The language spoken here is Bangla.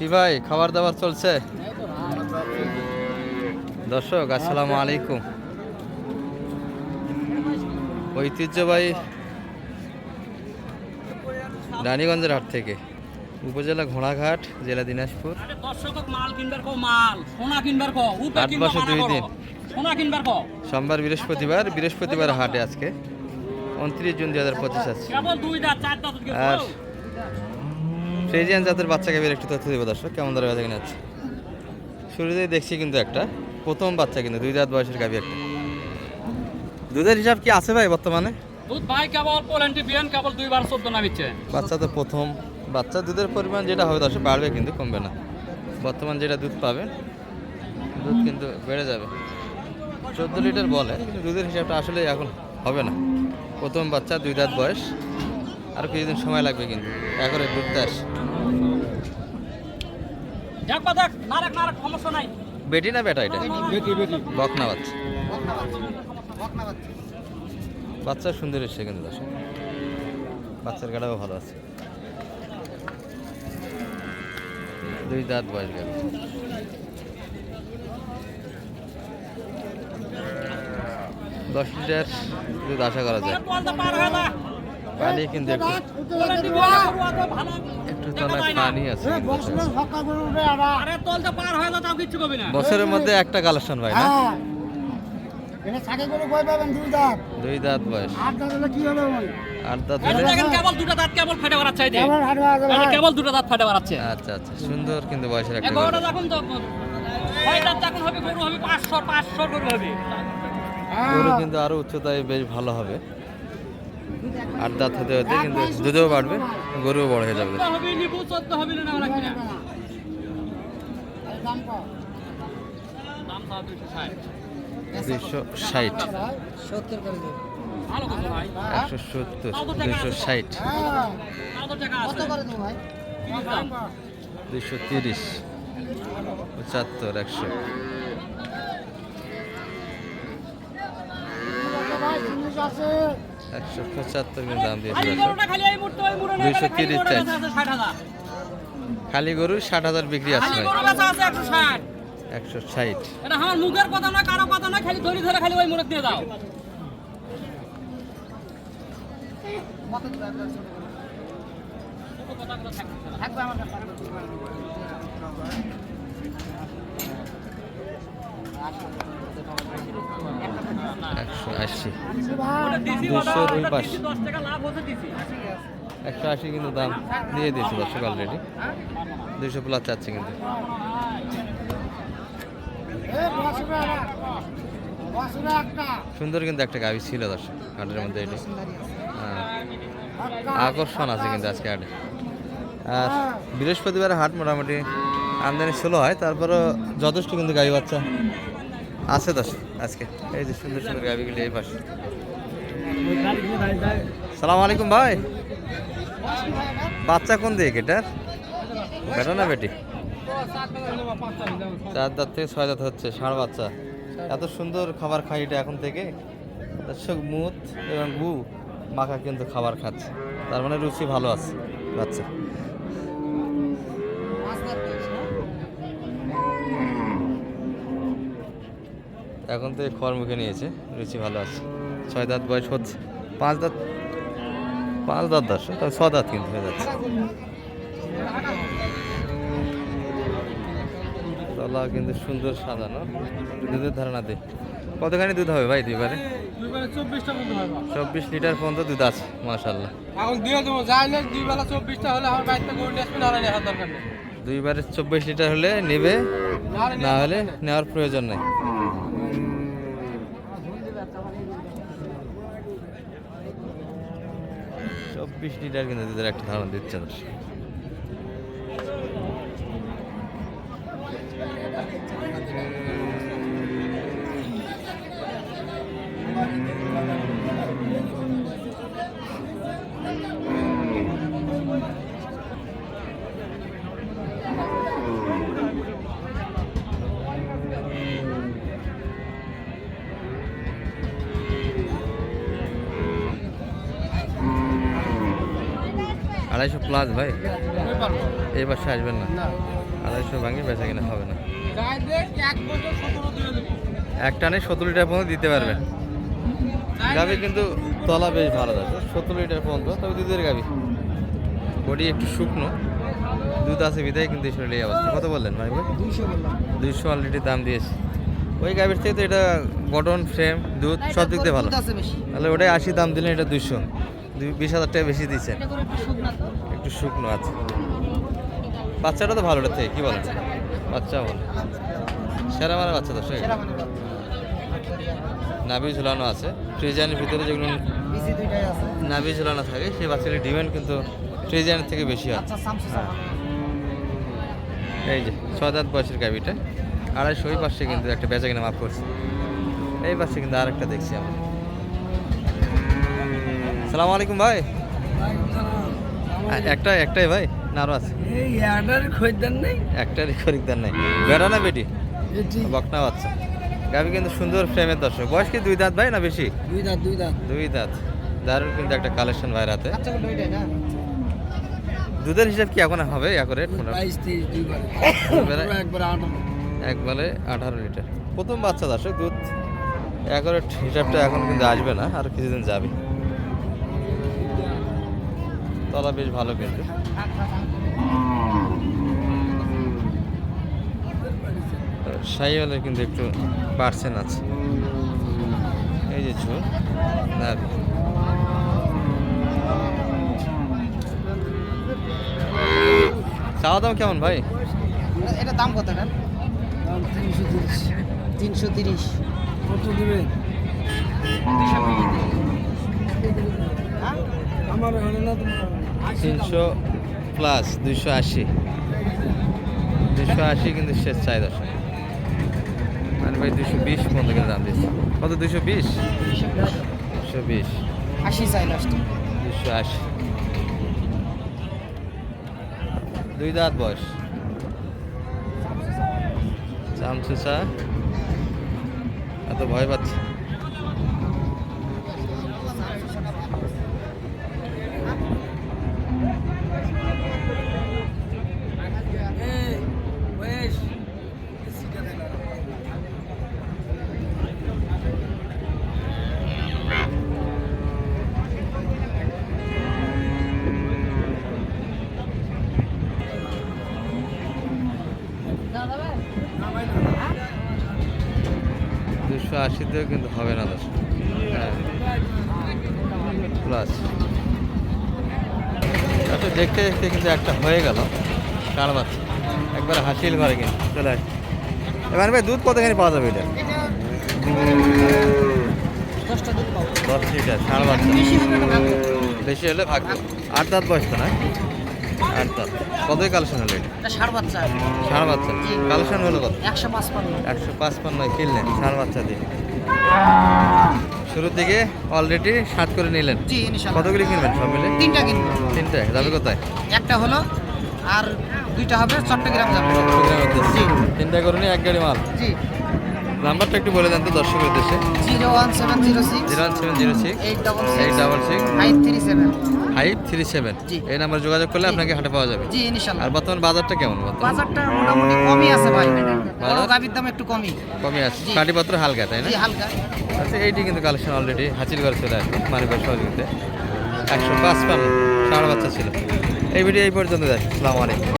কি ভাই খাবার দাবার চলছে? দর্শক আসসালামু আলাইকুম। ঐতিহ্যবাহী রানীগঞ্জের হাট থেকে উপজেলা ঘোড়াঘাট জেলা দিনাজপুর। আট কিনবা বছর দুই দিন। সোমবার বৃহস্পতিবার বৃহস্পতিবার হাটে আজকে। উনত্রিশ জুন দুই হাজার পঁচিশ আছে। আর ফ্রেজিয়ান জাতের বাচ্চাকে বের একটু তথ্য দেবো দর্শক কেমন ধরে বাজা কিনে আছে শুরুতেই দেখছি কিন্তু একটা প্রথম বাচ্চা কিন্তু দুই দাঁত বয়সের গাভি একটা। দুধের হিসাব কি আছে ভাই বর্তমানে? দুধ ভাই কেবল বিয়ান কেবল দুইবার চোদ্দ নামিচ্ছে। বাচ্চা তো প্রথম বাচ্চা দুধের পরিমাণ যেটা হবে দর্শক বাড়বে কিন্তু কমবে না। বর্তমান যেটা দুধ পাবে দুধ কিন্তু বেড়ে যাবে। চোদ্দ লিটার বলে কিন্তু দুধের হিসাবটা আসলে এখন হবে না। প্রথম বাচ্চা দুই দাঁত বয়স। আর কিছুদিন সময় লাগবে কিন্তু। সমস্যা নাই। বেটি না বেটা এটা? বেটি বেটি বকনা বাচ্চা বাচ্চা সুন্দর এসছে কিন্তু দর্শক। বাচ্চার গাড়াও ভালো আছে। দুই দাঁত বয়স গেল। দশ লিটার দুধ আশা করা যায়। পানি কিন্তু একটু তলায় পানি আছে। হয়ে যা তাও কিচ্ছু কবি না। বছরের মধ্যে একটা কালেকশন ভাই না? হ্যাঁ। দুই দাঁত। বয়স। আট কেবল দুটো দাঁত কেবল ফেটে বেড়াচ্ছে দুটো দাঁত ফেটে বেড়াচ্ছে। আচ্ছা আচ্ছা সুন্দর কিন্তু বয়সের একটা যখন হবে গরু হবে পাঁচশো পাঁচশো গরু হবে। গরু কিন্তু আরও উচ্চতায় বেশ ভালো হবে। আট দাঁত হতে হতে কিন্তু দুধও বাড়বে, গরুও বড় হয়ে যাবে। দুইশো ষাট। একশো সত্তর, দুইশো ষাট? দুইশো তিরিশ, পঁচাত্তর, একশো। একশো পঁচাত্তর কিন্তু দাম দিয়েছে খালি দুইশো তিরিশ চাই। গরু ষাট হাজার বিক্রি আছে একশো ষাট। আমার মুখের কথা না কারও কথা না খালি ধরি ধরে খালি ওই মুড়ে দিয়ে দাও। থাকবে না। থাকবে আমার কাছে একশো আশি। দিছি রুই পাশ। দশ। একশো আশি কিন্তু দাম দিয়ে দিয়েছে দর্শক অলরেডি দুইশো প্লাস চাচ্ছে কিন্তু। সুন্দর কিন্তু একটা গাভি ছিল দর্শক হাটের মধ্যে এটি। হ্যাঁ, আকর্ষণ আছে কিন্তু আজকে হাটে। আর বৃহস্পতিবার হাট মোটামুটি আমদানি ষোলো হয় তারপরও যথেষ্ট কিন্তু গাড়ি বাচ্চা আছে দর্শক। আজকে। এই যে সুন্দর সুন্দর গাভিগুলি এই পাশে। সালাম আলাইকুম ভাই। বাচ্চা কোন দিকে এটার বেটা না বেটি? চার দাঁত থেকে ছয় দাঁত হচ্ছে, ষাঁড় বাচ্চা। এত সুন্দর খাবার খাই এটা এখন থেকে। দর্শক মুত এবং গু মাখা কিন্তু খাবার খাচ্ছে। তার মানে রুচি ভালো আছে, বাচ্চা। এখন তো খড় মুখে নিয়েছে রুচি ভালো আছে। ছয় দাঁত বয়স হচ্ছে। পাঁচ দাঁত পাঁচ দাঁত দর্শক তবে ছ দাঁত কিন্তু হয়ে যাচ্ছে। তলা কিন্তু সুন্দর সাজানো। দুধের ধারণা দে। কতখানি দুধ হবে ভাই দুইবারে? চব্বিশ লিটার পর্যন্ত দুধ আছে মাশাল্লাহ এখন দিয়ে দেবো দুই বেলা চব্বিশটা হলে আমার বাড়িতে গরু নিয়ে আসবেন আর দরকার নেই। দুইবারে চব্বিশ লিটার হলে নেবে না হলে নেওয়ার প্রয়োজন নেই। চব্বিশ লিটার কিন্তু দুধের একটা ধারণা দিচ্ছে দর্শক। আড়াইশো প্লাস ভাই। এই বাসে আসবেন না। আড়াইশো ভাঙে বেচা কিনা হবে না। গায়ে দেখ এক বছর সতেরো দিয়ে দেবো এক টানে সত্তর লিটার পর্যন্ত দিতে পারবেন। গাভি কিন্তু তলা বেশ ভালো আছে। সত্তর লিটার পর্যন্ত তবে দুধের গাভি। বডি একটু শুকনো। দুধ আছে বিধায় কিন্তু শরীরে এই অবস্থা। কত বললেন ভাই ভাই? দুইশো অলরেডি দাম দিয়েছে। ওই গাভির থেকে তো এটা গঠন ফ্রেম দুধ সব দিক দিয়ে ভালো। তাহলে ওটাই আশি দাম দিলেন এটা দুইশো। দুই বিশ হাজার টাকা বেশি দিচ্ছেন। একটু শুকনা আছে। বাচ্চাটা তো ভালো থেকে কী বলেন? বাচ্চা ভালো সেরা মানে বাচ্চা তো মানে নাভি ঝুলানো আছে। ট্রেজানের ভিতরে যেগুলো নাভি ঝুলানো থাকে সেই বাচ্চাগুলির ডিমান্ড কিন্তু ট্রেজানের থেকে বেশি হয়। আচ্ছা এই যে ছয় দাঁত বয়সের গাভিটা। আড়াইশো ওই পাশে কিন্তু একটা বেচা কিনা মাফ করছে। এই পাশে কিন্তু আরেকটা দেখছি আমরা। সালাম আলাইকুম ভাই। একটা একটাই ভাই না আরও আছে? একটারই খরিদ্দার নাই? বেড়া না বেটি? বকনা বাচ্চা। গাভি কিন্তু সুন্দর ফ্রেমের দর্শক। বয়স কি দুই দাঁত ভাই না বেশি? দুই দাঁত দুই দাঁত। দুই দাঁত। দারুণ কিন্তু একটা কালেকশন ওইটাই না? দুধের হিসাব কি এখন হবে দুইবারে? একবার আঠারো। লিটার। প্রথম বাচ্চা দর্শক দুধ। একরে হিসাবটা এখন কিন্তু আসবে না আর কিছুদিন যাবে। তলা বেশ ভালো কিন্তু সাইওয়ালের কিন্তু একটু পার্সেন্ট আছে। এই যে চুল নাভি। চাওয়া দাম কেমন ভাই? এটা দাম কত এটা? তিনশো তিরিশ। তিনশো তিরিশ। কত দেবেন তিনশো প্লাস দুইশো আশি। দুইশো আশি কিন্তু শেষ চাই দর্শক। মানে ভাই দুশো বিশ পর্যন্ত কিন্তু দাম দিচ্ছে। কত দুশো বিশ? দুশো বিশ। আশি চাই লাস্ট দুশো আশি। দুই দাঁত বয়স। চামচুসা এত ভয় পাচ্ছে। দুশো কিন্তু হবে না দশ হ্যাঁ। প্লাস আচ্ছা দেখতে দেখতে কিন্তু একটা হয়ে গেল। কার বাচ্চা? একবার হাসিল ঘরে কিন্তু। চলে আসে এবার ভাই দুধ কতখানি পাওয়া যাবে এটা? দশ লিটার ষাঁড় বাচ্চা বেশি হলে ভাগ্য। আট দাঁত বয়স তো না? আট দাঁত। কতই কালেকশন হলো এটা? ষাড় বাচ্চা ষাঁড় বাচ্চা কালেকশন হলো কত? একশো পাঁচ পান্ন একশো পাঁচ পান্নয় কিনলেন ষাঁড় বাচ্চা দিয়ে। শুরুর দিকে অলরেডি সাত করে নিলেন। জি ইনশাল্লাহ। কতগুলি কিনবেন সব মিলে? তিনটা কিনবো। তিনটা যাবে কোথায়? একটা হলো আর দুইটা হবে চট্টগ্রাম যাবে। চট্টগ্রামের উদ্দেশ্যে জি। তিনটা করে নিয়ে এক গাড়ি মাল। জি। নাম্বারটা একটু বলে দেন তো দর্শকের উদ্দেশ্যে। Zero one seven zero six zero one seven zero six. Eight double eight six double six. Five three seven. Five three seven. এই নাম্বার যোগাযোগ করলে আপনাকে হাটে পাওয়া যাবে। জি আর বর্তমান বাজারটা কেমন বাজারটা মোটামুটি কমই আছে ভাই। বড় বাজার? দাম একটু কমই। কমে আছে। জি। পাটিপত্র হালকা তাই না? হালকা। আচ্ছা এইটি কিন্তু কালেকশন অলরেডি হাজির করে চলে আসবে মানিবার সহযোগিতা। একশো পাঁচ পান্ন ষাঁড় বাচ্চা ছিল। এই ভিডিও এই পর্যন্ত যাই আসসালামু আলাইকুম।